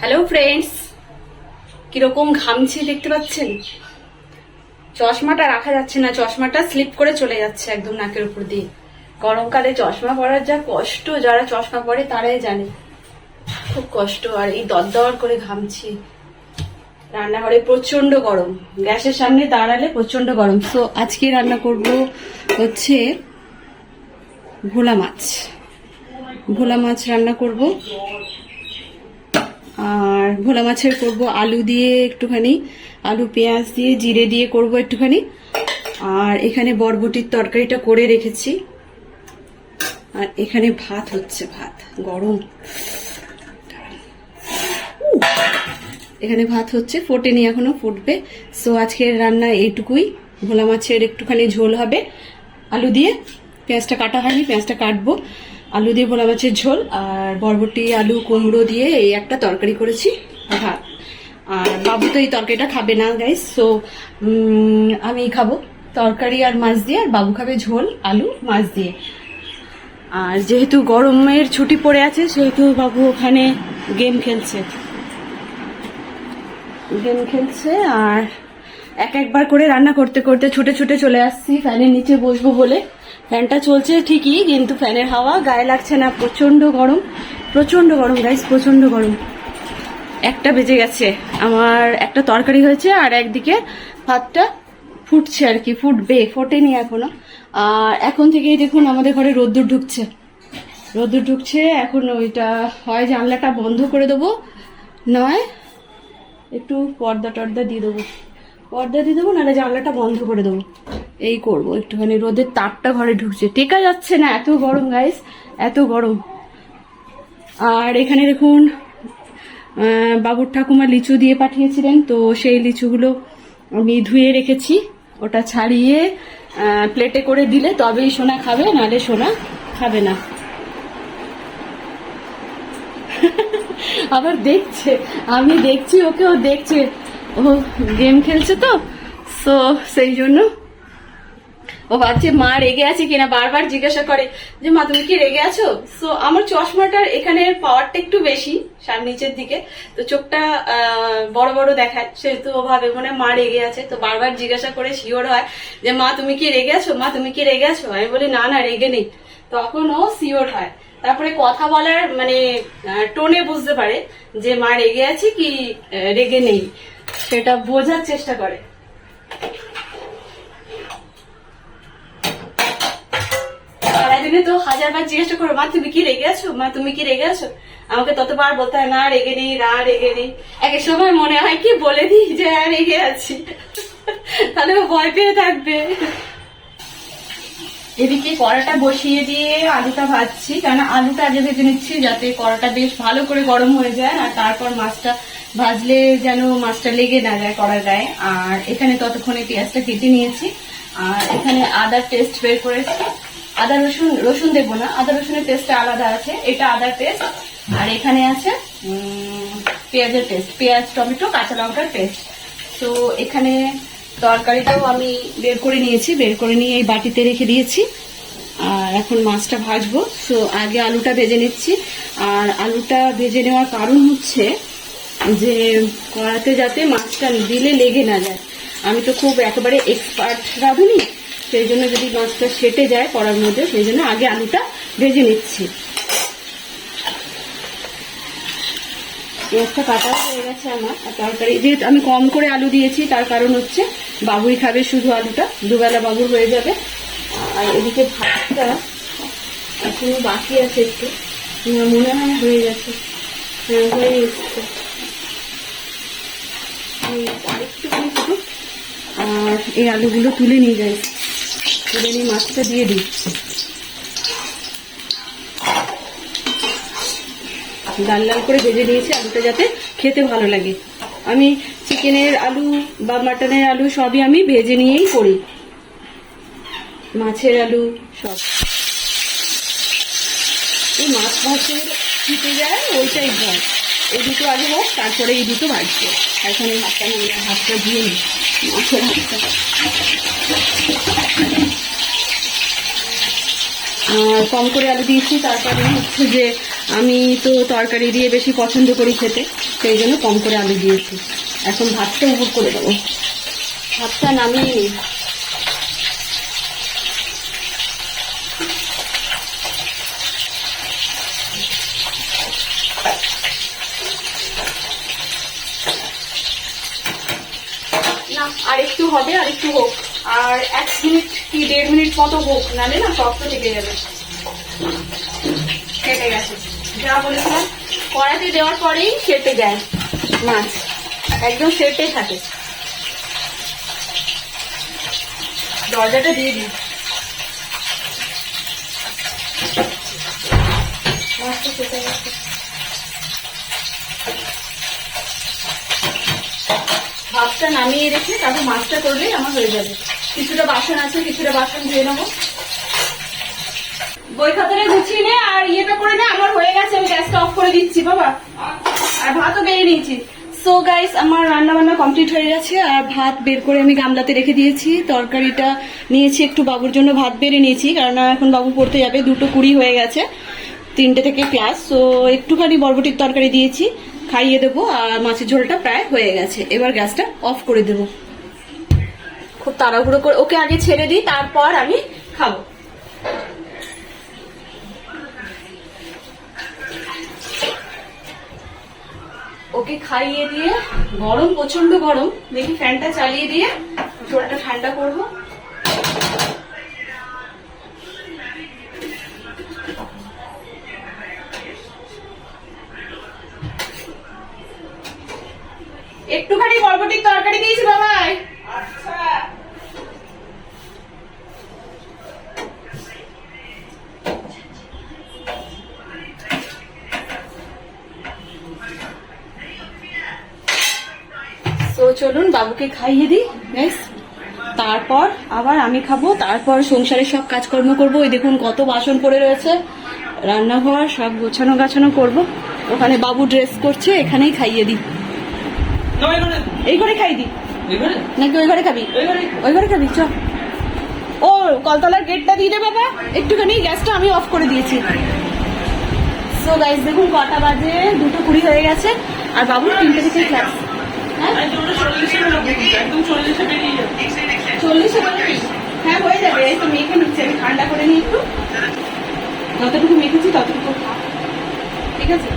Hello friends কীরকম ঘামছি দেখতে পাচ্ছেন? চশমাটা রাখা যাচ্ছে না, চশমাটা স্লিপ করে চলে যাচ্ছে একদম নাকের উপর দিয়ে। গরমকালে চশমা পরার যা কষ্ট, যারা চশমা পরে তারাই জানে। খুব কষ্ট, আর এই দরদর করে ঘামছি। রান্নাঘরে প্রচণ্ড গরম। গ্যাসের সামনে দাঁড়ালে প্রচণ্ড গরম। তো আজকে রান্না করব হচ্ছে ভোলা মাছ। ভোলা মাছ রান্না করব। আর ভোলা মাছের করব আলু দিয়ে একটুখানি, আলু, পেঁয়াজ দিয়ে, জিরে দিয়ে করব একটুখানি। আর এখানে বরবটির তরকারিটা করে রেখেছি। আর এখানে ভাত হচ্ছে, ভাত, গরম। এখানে ভাত হচ্ছে, ফোটেনি এখনও, ফুটবে। সো আজকের রান্না এইটুকুই। ভোলা মাছের একটুখানি ঝোল হবে। আলু দিয়ে পেঁয়াজটা কাটা হয়নি, পেঁয়াজটা কাটবো। আলু দিয়ে ভোলা মাছের ঝোল আর বরবটি, আলু, কুমড়ো দিয়ে এই একটা তরকারি করেছি, ভাত। আর বাবু তো এই তরকারিটা খাবে না গাইস সো আমি খাব। তরকারি আর মাছ দিয়ে, আর বাবু খাবে ঝোল, আলু, মাছ দিয়ে। আর যেহেতু গরমের ছুটি পড়ে আছে, সেহেতু বাবু ওখানে গেম খেলছে। গেম খেলছে আর এক একবার করে রান্না করতে করতে ছুটে ছুটে চলে আসছি, ফ্যানের নিচে বসবো বলে। ফ্যানটা চলছে ঠিকই, কিন্তু ফ্যানের হাওয়া, গায়ে লাগছে না প্রচণ্ড গরম প্রচণ্ড গরম গাইস প্রচণ্ড গরম। একটা বেজে গেছে, আমার একটা তরকারি হয়েছে আর একদিকে ভাতটা ফুটছে আর কি, ফুটবে, ফোটেনি এখনও। আর এখন থেকেই দেখুন আমাদের ঘরে রোদ্দুর ঢুকছে। রোদ্দুর ঢুকছে, এখন ওইটা হয় জানলাটা বন্ধ করে দেবো, নয়, একটু পর্দা টর্দা দিয়ে দেবো। পর্দা দিয়ে দেবো, নাহলে জানলাটা বন্ধ করে দেবো। এই করব, একটুখানি রোদের তাপটা ঘরে ঢুকছে। টেকা যাচ্ছে না, এত গরম গাইস এত গরম। আর এখানে দেখুন বাবুর ঠাকুমা লিচু দিয়ে পাঠিয়েছিলেন, তো সেই লিচুগুলো আমি ধুয়ে রেখেছি। ওটা ছাড়িয়ে প্লেটে করে দিলে তবেই সোনা খাবে, নাহলে সোনা খাবে না। আবার দেখছে, আমি দেখছি ওকে ও দেখছে। ও গেম খেলছে তো সো সেই জন্য ও ভাবছে মা রেগে আছে কিনা, বারবার জিজ্ঞাসা করে যে, মা, তুমি কি রেগে আছো? সো আমার চশমাটার এখানে পাওয়ারটা একটু বেশি, সার নিচের দিকে। তো চোখটা বড় বড় দেখায়। সেহেতু ও ভাবে মনে মা রেগে আছে। তো বারবার জিজ্ঞাসা করে শিওর হয় যে, মা, তুমি কি রেগে আছো? মা, তুমি কি রেগে আছো? আমি বলি, না না, রেগে নেই। তখন ও শিওর হয়। তারপরে কথা বলার মানে টোনে বুঝতে পারে যে, মা রেগে আছে কি রেগে নেই? সেটা বোঝার চেষ্টা করে। তো হাজারবার জিজ্ঞাসা করো মা, তুমি কি রেগে আছো? মা, তুমি কি রেগে আছো? আমাকে ততবার বলতে হয়, না, রেগে নেই, না, রেগে নেই। এক সময় মনে হয় কি, বলে দিই যে হ্যাঁ রেগে আছি। তাহলে ভয় পেয়ে থাকবে। এদিকে কড়াটা বসিয়ে দিয়ে আলুটা ভাজছি, কারণ আলুটা আগে ভেজে নিচ্ছি যাতে কড়াটা বেশ ভালো করে গরম হয়ে যায়, আর তারপর মাছটা ভাজলে যেন মাছটা লেগে না যায় কড়ার গায়ে। আর এখানে ততক্ষণে পেঁয়াজটা কেটে নিয়েছি, আর এখানে আদার টেস্ট বের করেছি। আদা রসুন রসুন দেবো না, আদা রসুনের টেস্টটা আলাদা আছে, এটা আদার টেস্ট আর এখানে আছে পেঁয়াজের টেস্ট পেঁয়াজ, টমেটো, কাঁচা লঙ্কার টেস্ট তো এখানে তরকারিটাও আমি বের করে নিয়েছি, বের করে নিয়ে এই বাটিতে রেখে দিয়েছি। আর এখন মাছটা ভাজবো। তো আগে আলুটা ভেজে নিচ্ছি। আর আলুটা ভেজে নেওয়ার কারণ হচ্ছে যে কড়াতে যাতে মাছটা দিলে লেগে না যায়। আমি তো খুব একেবারে এক্সপার্ট রাঁধুনি সেই জন্য যদি মাছটা সেটে যায় কড়ার মধ্যে, সেই জন্য আগে আলুটা ভেজে নিচ্ছি। পেঁয়াজটা কাটা হয়ে গেছে আমার, আর তরকারি যেহেতু আমি কম করে আলু দিয়েছি, তার কারণ হচ্ছে বাবুই খাবে শুধু আলুটা, দুবেলা বাবুর হয়ে যাবে। আর এদিকে ভাতটা এখনও বাকি আছে একটু। মনে হয় হয়ে গেছে। হ্যাঁ ফুটুক। আর এই আলুগুলো তুলে নিয়ে যাই নিয়ে মাছটা দিয়ে দিচ্ছি। লাল লাল করে ভেজে নিয়েছি আলুটা যাতে খেতে ভালো লাগে। আমি চিকেনের আলু বা মাটনের আলু সবই আমি ভেজে নিয়েই করি। মাছের আলু সব। এই মাছ ভাজতে ফুটে যায়, ওইটাই ভয় এই দুটো আগে হোক, তারপরে এই দুটো ভাজছে এখন এই হাতটা নিয়ে হাতটা দিয়ে নিই। মাছের কম করে আলু দিয়েছি তার কারণ হচ্ছে যে আমি তো তরকারি দিয়ে বেশি পছন্দ করি খেতে, সেই জন্য কম করে আলু দিয়েছি। এখন ভাতটা উপর করে দেবো। ভাতটা নামিয়ে নিই না আর একটু হবে আর একটু হোক। আর এক মিনিট কি, দেড় মিনিট মতো হোক নালে না শক্ত থেকে যাবে। কেটে গেছে। যা বলেছিলাম কড়াতে দেওয়ার পরেই কেটে যায় মাছ। একদম সেটে থাকে। দরজাটা দিয়ে দিই। মাছটা কেটে গেছে। ভাতটা নামিয়ে রেখে তারপর মাছটা করলেই আমার হয়ে যাবে। কিছুটা বাসন আছে, কিছুটা বাসন ধুয়ে নেব। বই খাতাটা গুছিয়ে নে আর ইয়েটা করে নে, আমার হয়ে গেছে, আমি গ্যাসটা অফ করে দিচ্ছি, বাবা। আর ভাতও বেড়ে নিয়েছি। সো গাইস আমার রান্না বান্না কমপ্লিট হয়ে গেছে, আর ভাত বের করে আমি গামলাতে রেখে দিয়েছি। তরকারিটা নিয়েছি একটু বাবুর জন্য, ভাত বেড়ে নিয়েছি কারণ এখন বাবু পড়তে যাবে, দুটো কুড়ি হয়ে গেছে, তিনটে থেকে ক্লাস সো একটুখানি বরবটির তরকারি দিয়েছি। খাইয়ে দেবো আর মাছের ঝোলটা প্রায় হয়ে গেছে। এবার গ্যাসটা অফ করে দেবো। খুব তাড়াহুড়ো করে ওকে আগে ছেড়ে দিই, তারপর আমি খাব। ওকে খাইয়ে দিয়ে, গরম প্রচণ্ড গরম, দেখি ফ্যানটা চালিয়ে দিয়ে, ঝোলটা ঠান্ডা করব। একটুখানি বরবটির তরকারি দিয়েছি বাবাই। তো চলুন বাবুকে খাইয়ে দিই ব্যাস। তারপর আবার আমি খাব তারপর সংসারের সব কাজকর্ম করব। ওই দেখুন কত বাসন পড়ে রয়েছে। রান্নাঘর সব গোছানো গাছানো করব। ওখানে বাবু ড্রেস করছে এখানেই খাইয়ে দিই। এই ঘরে। খাই দিই নাকি ওই ঘরে খাবি? ওই ঘরে খাবি চ। ও কলতলার গেটটা দিয়ে দে বাবা। একটুখানি গ্যাসটা আমি অফ করে দিয়েছি। সো গাইস দেখুন কটা বাজে দুটো কুড়ি হয়ে গেছে। আর বাবুর তিনটে থেকে ক্লাস হ্যাঁ? আমি চল্লিশে হ্যাঁ হয়ে যাবে। এই তো মেখে নিচ্ছে। আমি ঠান্ডা করে নিই একটু। যতটুকু মেখেছি ততটুকু ঠিক আছে?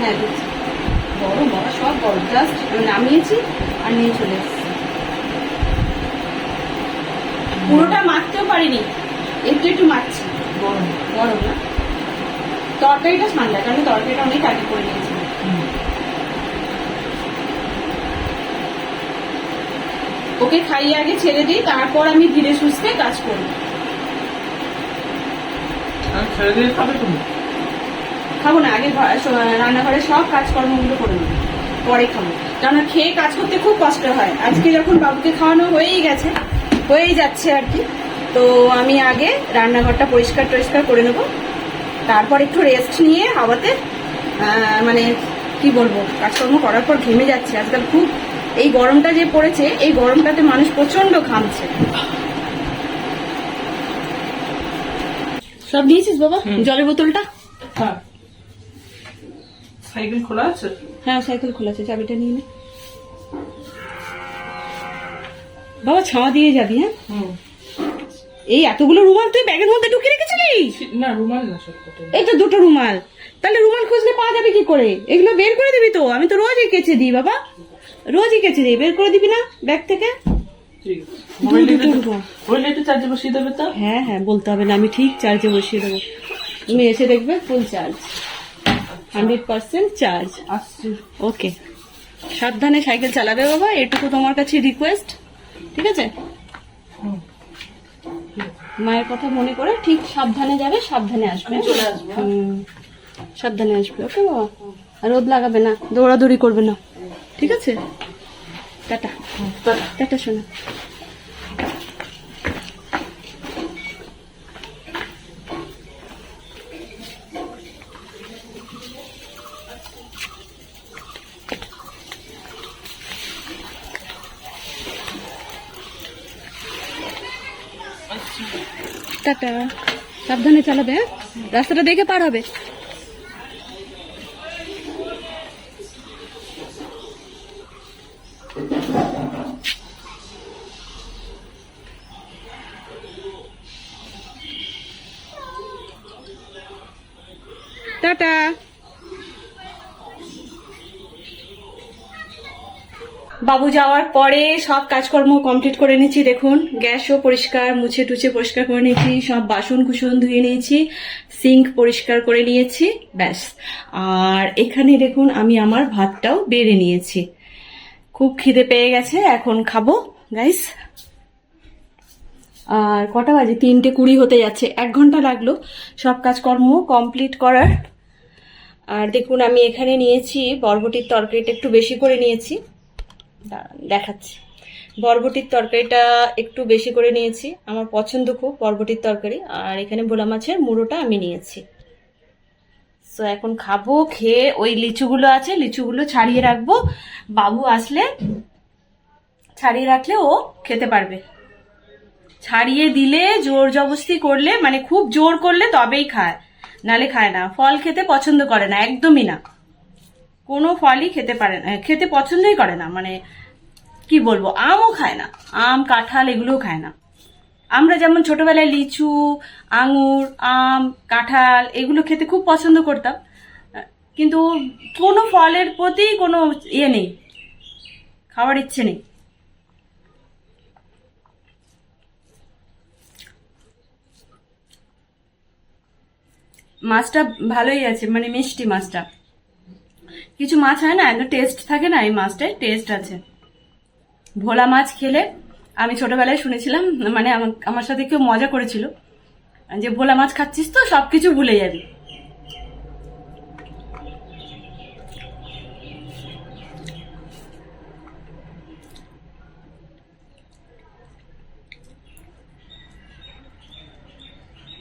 হ্যাঁ দিচ্ছি। গরম, বাবা, সব গরম। জাস্ট নামিয়েছি আর নিয়ে চলে এসেছি। পুরোটা মাখতেও পারিনি। একটু একটু মাখছি। গরম। গরম না। তরকারিটা ঠান্ডা কারণ তরকারিটা অনেক আগে করে নিয়েছি। ওকে খাইয়ে আগে ছেড়ে দিই, তারপর আমি ধীরে সুস্থে কাজ করি। ছেড়ে দিয়ে খাবে তুমি? খাব না আগে রান্নাঘরে সব কাজকর্মগুলো করে নেব পরে খাব। কারণ খেয়ে কাজ করতে খুব কষ্ট হয়। আজকে যখন বাবুকে খাওয়ানো হয়েই গেছে হয়েই যাচ্ছে আর কি তো আমি আগে রান্নাঘরটা পরিষ্কার টরিষ্কার করে নেব তারপর একটু রেস্ট নিয়ে হাওয়াতে মানে কি বলব কাজকর্ম করার পর ঘেমে যাচ্ছে। আজকাল খুব এই গরমটা যে পড়েছে এই গরমটাতে মানুষ প্রচণ্ড ঘামছে। সব দিয়েছিস বাবা? জলের বোতলটা? হ্যাঁ। সাইকেল খোলা আছে? হ্যাঁ সাইকেল খোলা আছে চাবিটা নিয়ে নে। বাবা ছাওয়া দিয়ে যাবি হ্যাঁ? এই এতগুলো রুমাল তুই ব্যাগের মধ্যে ঢুকিয়ে রেখেছিলি না রুমাল না এই তো দুটো রুমাল। তাহলে রুমাল খুঁজলে পাওয়া যাবে কি করে? এগুলো বের করে দিবি তো। আমি তো রোজই কেচে দিই বাবা। রোজই কেচে দিই। বের করে দিবি না ব্যাগ থেকে? হ্যাঁ হ্যাঁ বলতে হবে না। আমি ঠিক চার্জে বসিয়ে দেবো। তুমি এসে দেখবে full charge hundred percent charge. Okay. সাবধানে সাইকেল চালাবে বাবা এটুকু তোমার কাছে রিকোয়েস্ট ঠিক আছে। মায়ের কথা মনে করে ঠিক সাবধানে যাবে সাবধানে আসবে। আমি চলে আসব? সাবধানে আসবে ওকে বাবা? আর রোদ লাগাবে না দৌড়াদৌড়ি করবে না। ঠিক আছে? টাটা। টাটা শোনা। টাটা সাবধানে চালাবে হ্যাঁ? রাস্তাটা দেখে পার হবে। বাবু যাওয়ার পরে সব কাজকর্ম কমপ্লিট করে নিয়েছি, দেখুন। গ্যাসও পরিষ্কার, মুছে টুছে পরিষ্কার করে নিয়েছি, সব বাসন কুসন ধুয়ে নিয়েছি সিঙ্ক পরিষ্কার করে নিয়েছি, ব্যাস। আর এখানে দেখুন, আমি আমার ভাতটাও বেড়ে নিয়েছি। খুব খিদে পেয়ে গেছে, এখন খাব গাইস আর কটা বাজে? তিনটে কুড়ি হতে যাচ্ছে, এক ঘণ্টা লাগল সব কাজকর্ম কমপ্লিট করার। আর দেখুন, আমি এখানে নিয়েছি, বরবটির তরকারিটা একটু বেশি করে নিয়েছি। দেখাচ্ছি। বরবটির তরকারিটা একটু বেশি করে নিয়েছি। আমার পছন্দ খুব বরবটির তরকারি। আর এখানে ভোলা মাছের মুড়োটা আমি নিয়েছি। তো এখন খাব, খেয়ে ওই লিচুগুলো আছে, লিচুগুলো ছাড়িয়ে রাখব। বাবু আসলে ছাড়িয়ে রাখলে ও খেতে পারবে। ছাড়িয়ে দিলে জোর জবস্তি করলে মানে খুব জোর করলে তবেই খায়। নালে খায় না। ফল খেতে পছন্দ করে না, একদমই না। কোনো ফলই খেতে পারে না, খেতে পছন্দই করে না মানে কি বলব, আমও খায় না, আম, কাঁঠাল এগুলোও খায় না। আমরা যেমন ছোটবেলায় লিচু, আঙুর, আম, কাঁঠাল এগুলো খেতে খুব পছন্দ করতাম, কিন্তু কোনো ফলের প্রতি কোনো ইয়ে নেই, খাওয়ার ইচ্ছে নেই। মাছটা ভালোই আছে মানে মিষ্টি মাছটা। কিছু মাছ হয় না একদম টেস্ট থাকে না এই মাছটায় টেস্ট আছে। ভোলা মাছ খেলে, আমি ছোটবেলায় শুনেছিলাম মানে আমা- আমার সাথে কেউ মজা করেছিল। যে ভোলা মাছ খাচ্ছিস তো, সবকিছু ভুলে যাবি।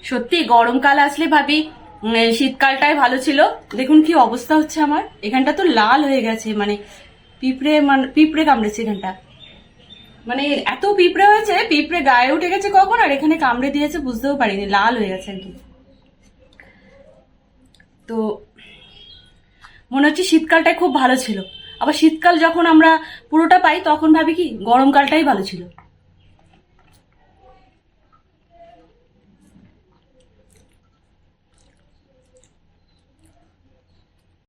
সত্যি, গরমকাল আসলে ভাবি শীতকালটাই ভালো ছিল। দেখুন কি অবস্থা হচ্ছে আমার। এখানটা তো লাল হয়ে গেছে মানে পিঁপড়ে মানে পিঁপড়ে কামড়েছে এখানটা। মানে এত পিঁপড়ে হয়েছে, পিঁপড়ে গায়ে উঠে গেছে কখন, আর এখানে কামড়ে দিয়েছে বুঝতেও পারিনি, লাল হয়ে গেছে কি তো মনে হচ্ছে শীতকালটাই খুব ভালো ছিল। আবার শীতকাল যখন আমরা পুরোটা পাই, তখন ভাবি কি, গরমকালটাই ভালো ছিল।